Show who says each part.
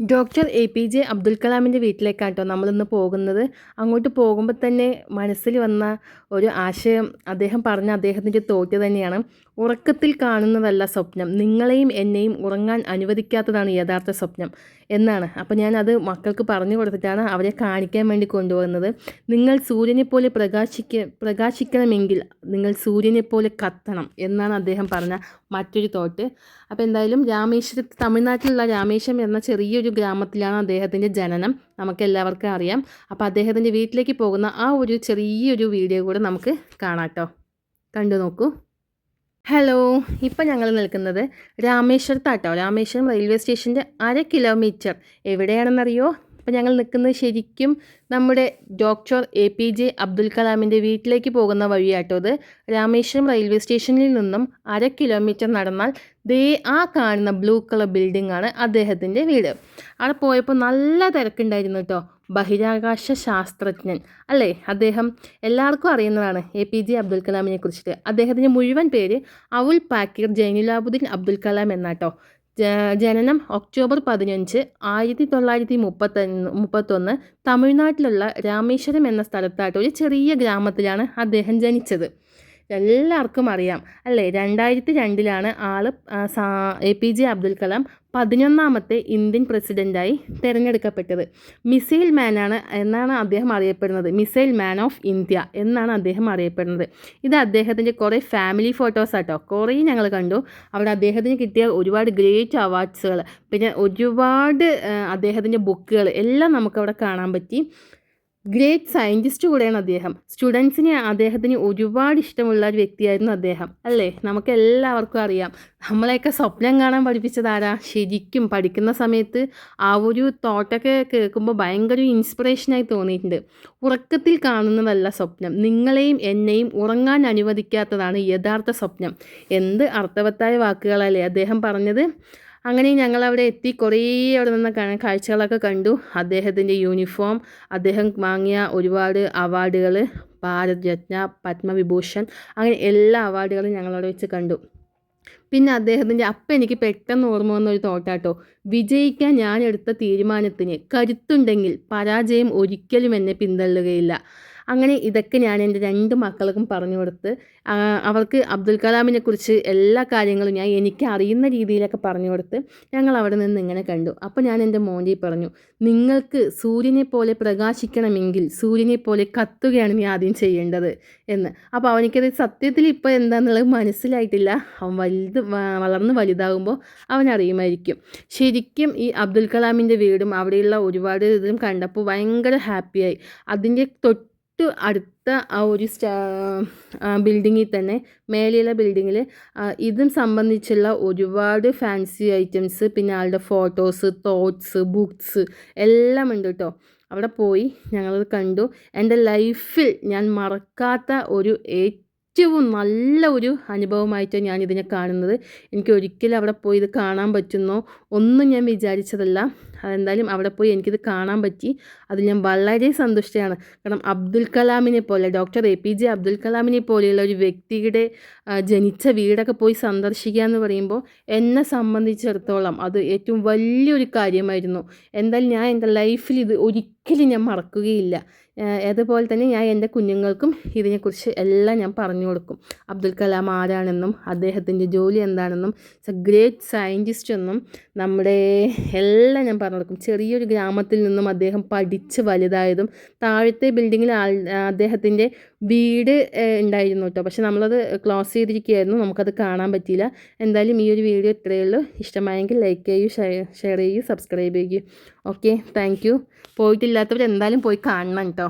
Speaker 1: Doctor A P J Abdul കലാമിന്റെ വീട്ടിലേക്കാട്ടോ നമ്മളിന്ന് പോകുന്നത്. അങ്ങോട്ട് പോകുമ്പോൾ തന്നെ മനസ്സിൽ വന്ന ഒരു ആശയം അദ്ദേഹം പറഞ്ഞ അദ്ദേഹത്തിന്റെ തോറ്റ് തന്നെയാണ്. ഉറക്കത്തിൽ കാണുന്നതല്ല സ്വപ്നം. നിങ്ങളെയും എന്നെയും ഉറങ്ങാൻ അനുവദിക്കാത്തതാണ് യഥാർത്ഥ സ്വപ്നം എന്നാണ്. അപ്പോൾ ഞാനത് മക്കൾക്ക് പറഞ്ഞു കൊടുത്തിട്ടാണ് അവരെ കാണിക്കാൻ വേണ്ടി കൊണ്ടുപോകുന്നത്. നിങ്ങൾ സൂര്യനെ പോലെ പ്രകാശിക്ക പ്രകാശിക്കണമെങ്കിൽ നിങ്ങൾ സൂര്യനെ പോലെ കത്തണം എന്നാണ് അദ്ദേഹം പറഞ്ഞ മറ്റൊരു തോട്ട്. അപ്പോൾ എന്തായാലും രാമേശ്വരത്ത് തമിഴ്നാട്ടിലുള്ള രാമേശ്വരം എന്ന ചെറിയൊരു ഗ്രാമത്തിലാണ് അദ്ദേഹത്തിന്റെ ജനനം. നമുക്കെല്ലാവർക്കും അറിയാം. അപ്പോൾ അദ്ദേഹത്തിന്റെ വീട്ടിലേക്ക് പോകുന്ന ആ ഒരു ചെറിയൊരു വീഡിയോ കൂടെ നമുക്ക് കാണാം കേട്ടോ. കണ്ടു നോക്കൂ. ഹലോ ഇപ്പം ഞങ്ങൾ നിൽക്കുന്നത് രാമേശ്വരത്താട്ടോ. രാമേശ്വരം റെയിൽവേ സ്റ്റേഷന്റെ അര കിലോമീറ്റർ. എവിടെയാണെന്നറിയോ? അപ്പം ഞങ്ങൾ നിൽക്കുന്നത് ശരിക്കും നമ്മുടെ doctor A P J Abdul കലാമിന്റെ വീട്ടിലേക്ക് പോകുന്ന വഴിയാട്ടോ അത് രാമേശ്വരം റെയിൽവേ സ്റ്റേഷനിൽ നിന്നും അര കിലോമീറ്റർ നടന്നാൽ ദേ ആ കാണുന്ന ബ്ലൂ കളർ ബിൽഡിംഗ് ആണ് അദ്ദേഹത്തിന്റെ വീട്. അവിടെ പോയപ്പോൾ നല്ല തിരക്കുണ്ടായിരുന്നു കേട്ടോ. ബഹിരാകാശ ശാസ്ത്രജ്ഞൻ അല്ലേ? അദ്ദേഹം എല്ലാവർക്കും അറിയുന്നതാണ് എ പി ജെ അബ്ദുൽ കലാമിനെ കുറിച്ചിട്ട്. അദ്ദേഹത്തിന്റെ മുഴുവൻ പേര് അവുൽ പാക്കീർ ജൈനുലാബുദ്ദീൻ അബ്ദുൽ കലാം എന്നാട്ടോ. ജനനം ഒക്ടോബർ പതിനഞ്ച് ആയിരത്തി തൊള്ളായിരത്തി മുപ്പത്തൊന്ന് മുപ്പത്തൊന്ന് തമിഴ്നാട്ടിലുള്ള രാമേശ്വരം എന്ന സ്ഥലത്തായിട്ട് ഒരു ചെറിയ ഗ്രാമത്തിലാണ് അദ്ദേഹം ജനിച്ചത്. എല്ലാവർക്കും അറിയാം. അല്ലേ? രണ്ടായിരത്തി രണ്ടിലാണ് ആൾ A P J Abdul Kalam പതിനൊന്നാമത്തെ ഇന്ത്യൻ പ്രസിഡന്റായി തിരഞ്ഞെടുക്കപ്പെട്ടത്. മിസൈൽ മാനാണ് എന്നാണ് അദ്ദേഹം അറിയപ്പെടുന്നത്. മിസൈൽ മാൻ ഓഫ് ഇന്ത്യ എന്നാണ് അദ്ദേഹം അറിയപ്പെടുന്നത്. ഇത് അദ്ദേഹത്തിന്റെ കുറേ ഫാമിലി ഫോട്ടോസ് ആട്ടോ. കുറേ ഞങ്ങൾ കണ്ടു. അവിടെ അദ്ദേഹത്തിന് കിട്ടിയ ഒരുപാട് ഗ്രേറ്റ് അവാർഡ്സുകൾ പിന്നെ ഒരുപാട് അദ്ദേഹത്തിന്റെ ബുക്കുകൾ എല്ലാം നമുക്കവിടെ കാണാൻ പറ്റി. ഗ്രേറ്റ് സയന്റിസ്റ്റ് കൂടെയാണ് അദ്ദേഹം. സ്റ്റുഡൻസിനെ അദ്ദേഹത്തിന് ഒരുപാട് ഇഷ്ടമുള്ള ഒരു വ്യക്തിയായിരുന്നു അദ്ദേഹം. അല്ലേ? നമുക്ക് എല്ലാവർക്കും അറിയാം. നമ്മളെയൊക്കെ സ്വപ്നം കാണാൻ പഠിപ്പിച്ചതാരാ ശരിക്കും പഠിക്കുന്ന സമയത്ത് ആ ഒരു തോട്ടൊക്കെ കേൾക്കുമ്പോൾ ഭയങ്കര ഇൻസ്പിറേഷനായി തോന്നിയിട്ടുണ്ട്. ഉറക്കത്തിൽ കാണുന്നതല്ല സ്വപ്നം. നിങ്ങളെയും എന്നെയും ഉറങ്ങാൻ അനുവദിക്കാത്തതാണ് യഥാർത്ഥ സ്വപ്നം. എന്ത് അർത്ഥവത്തായ വാക്കുകളല്ലേ അദ്ദേഹം പറഞ്ഞത്? അങ്ങനെ ഞങ്ങൾ അവിടെ എത്തി. കുറേ അവിടെ നിന്ന് കാഴ്ചകളൊക്കെ കണ്ടു. അദ്ദേഹത്തിന്റെ യൂണിഫോം അദ്ദേഹം വാങ്ങിയ ഒരുപാട് അവാർഡുകൾ ഭാരത് രത്ന പത്മവിഭൂഷൺ അങ്ങനെ എല്ലാ അവാർഡുകളും ഞങ്ങളവിടെ വെച്ച് കണ്ടു. പിന്നെ അദ്ദേഹത്തിന്റെ അപ്പ എനിക്ക് പെട്ടെന്ന് ഓർമ്മ വന്നൊരു തോട്ടാട്ടോ വിജയിക്കാൻ ഞാൻ എടുത്ത തീരുമാനത്തിന് കരുത്തുണ്ടെങ്കിൽ പരാജയം ഒരിക്കലും എന്നെ പിന്തള്ളുകയില്ല. അങ്ങനെ ഇതൊക്കെ ഞാൻ എന്റെ രണ്ട് മക്കൾക്കും പറഞ്ഞു കൊടുത്ത് അവർക്ക് അബ്ദുൽ കലാമിനെ കുറിച്ച് എല്ലാ കാര്യങ്ങളും ഞാൻ എനിക്ക് അറിയുന്ന രീതിയിലൊക്കെ പറഞ്ഞു കൊടുത്ത് ഞങ്ങൾ അവിടെ നിന്ന് ഇങ്ങനെ കണ്ടു. അപ്പോൾ ഞാൻ എന്റെ മോന്റെ പറഞ്ഞു നിങ്ങൾക്ക് സൂര്യനെ പോലെ പ്രകാശിക്കണമെങ്കിൽ സൂര്യനെ പോലെ കത്തുകയാണ് നീ ആദ്യം ചെയ്യേണ്ടത് എന്ന്. അപ്പോൾ അവനിക്കത് സത്യത്തിൽ ഇപ്പോൾ എന്താണെന്നുള്ളത് മനസ്സിലായിട്ടില്ല. അവൻ വലുത് വളർന്ന് വലുതാകുമ്പോൾ അവൻ അറിയുമായിരിക്കും. ശരിക്കും ഈ അബ്ദുൽ കലാമിന്റെ വീടും അവിടെയുള്ള ഒരുപാട് ഇതും കണ്ടപ്പോൾ ഭയങ്കര ഹാപ്പിയായി. അതിന്റെ തൊട്ട് തൊട്ട് അടുത്ത ആ ഒരു സ്റ്റാ ബിൽഡിങ്ങിൽ തന്നെ മേലെയുള്ള ബിൽഡിങ്ങിൽ ഇതും സംബന്ധിച്ചുള്ള ഒരുപാട് ഫാൻസി ഐറ്റംസ് പിന്നെ ആളുടെ ഫോട്ടോസ് തോട്ട്സ് ബുക്സ് എല്ലാം ഉണ്ട് കേട്ടോ. അവിടെ പോയി ഞങ്ങളത് കണ്ടു. എന്റെ ലൈഫിൽ ഞാൻ മറക്കാത്ത ഒരു ഏറ്റവും നല്ല ഒരു അനുഭവമായിട്ടാണ് ഞാൻ ഇതിനെ കാണുന്നത്. എനിക്ക് ഒരിക്കലും അവിടെ പോയി ഇത് കാണാൻ പറ്റുന്നോ? ഒന്നും ഞാൻ വിചാരിച്ചതല്ല. അതെന്തായാലും അവിടെ പോയി എനിക്കിത് കാണാൻ പറ്റി. അത് ഞാൻ വളരെ സന്തുഷ്ടയാണ്. കാരണം അബ്ദുൽ കലാമിനെ പോലെ doctor A P J Abdul കലാമിനെ പോലെയുള്ള ഒരു വ്യക്തിയുടെ ജനിച്ച വീടൊക്കെ പോയി സന്ദർശിക്കുക എന്ന് പറയുമ്പോൾ എന്നെ സംബന്ധിച്ചിടത്തോളം അത് ഏറ്റവും വലിയൊരു കാര്യമായിരുന്നു. എന്തായാലും ഞാൻ എന്റെ ലൈഫിൽ ഇത് ഒരിക്കലും ഞാൻ മറക്കുകയില്ല. അതുപോലെ തന്നെ ഞാൻ എന്റെ കുഞ്ഞുങ്ങൾക്കും ഇതിനെക്കുറിച്ച് എല്ലാം ഞാൻ പറഞ്ഞു കൊടുക്കും. അബ്ദുൽ കലാം ആരാണെന്നും അദ്ദേഹത്തിന്റെ ജോലി എന്താണെന്നും എ ഗ്രേറ്റ് സയന്റിസ്റ്റ് എന്നും നമ്മുടെ എല്ലാം ഞാൻ പറഞ്ഞു കൊടുക്കും. ചെറിയൊരു ഗ്രാമത്തിൽ നിന്നും അദ്ദേഹം പഠിച്ച് വലുതായതും താഴത്തെ ബിൽഡിങ്ങിൽ അദ്ദേഹത്തിന്റെ വീട് ഉണ്ടായിരുന്നു കേട്ടോ. പക്ഷെ നമ്മളത് ക്ലോസ് ചെയ്തിരിക്കുകയായിരുന്നു. നമുക്കത് കാണാൻ പറ്റിയില്ല. എന്തായാലും ഈ ഒരു വീഡിയോ ഇത്രയേ ഉള്ളൂ. ഇഷ്ടമായെങ്കിൽ ലൈക്ക് ചെയ്യൂ ഷെയർ ചെയ്യൂ സബ്സ്ക്രൈബ് ചെയ്യൂ. ഓക്കെ താങ്ക് യു പോയിട്ടില്ലാത്തവർ എന്തായാലും പോയി കാണണം കേട്ടോ.